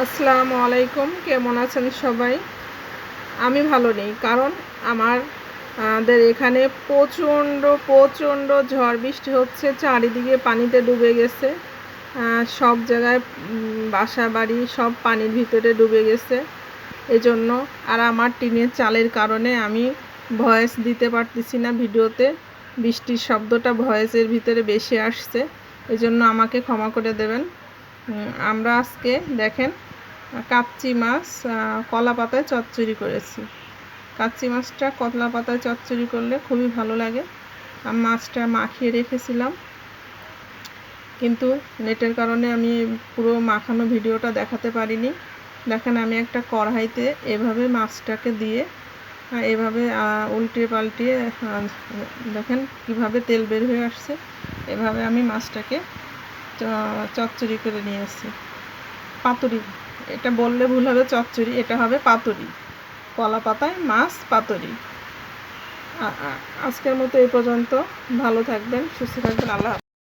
আসসালামু আলাইকুম, কেমন আছেন সবাই? আমি ভালো নেই, কারণ আমার, আমাদের এখানে প্রচণ্ড প্রচণ্ড ঝড় বৃষ্টি হচ্ছে, চারিদিকে পানিতে ডুবে গেছে সব জায়গায় বাসা বাড়ি সব পানির ভিতরে ডুবে গেছে। এজন্য আর আমার টিনের চালের কারণে আমি ভয়েস দিতে পারতেছি না ভিডিওতে, বৃষ্টির শব্দটা ভয়েসের ভিতরে বেশি আসছে, এজন্য আমাকে ক্ষমা করে দেবেন। আমরা আজকে দেখেন কাচ্চি মাছ কলা পাতায় চচ্চড়ি করেছি। কাচ্চি মাছটা কলা পাতায় চচ্চড়ি করলে খুবই ভালো লাগে। মাছটা মাখিয়ে রেখেছিলাম। কিন্তু নেটের কারণে আমি পুরো মাখানো ভিডিওটা দেখাতে পারিনি। দেখেন, আমি একটা কড়াইতে এভাবে মাছটাকে দিয়ে এভাবে উল্টে পাল্টিয়ে দেখেন কীভাবে তেল বের হয়ে আসছে। এভাবে আমি মাছটাকে চচ্চড়ি করে নিয়ে আসছি। পাতুরি। এটা বললে ভুল হবে, চচ্চড়ি। এটা হবে পাতুরি। কলা পাতায় মাছ, পাতুরি। আজকের মতো এই পর্যন্ত। ভালো থাকবেন, সুস্থ থাকবেন। আল্লাহ।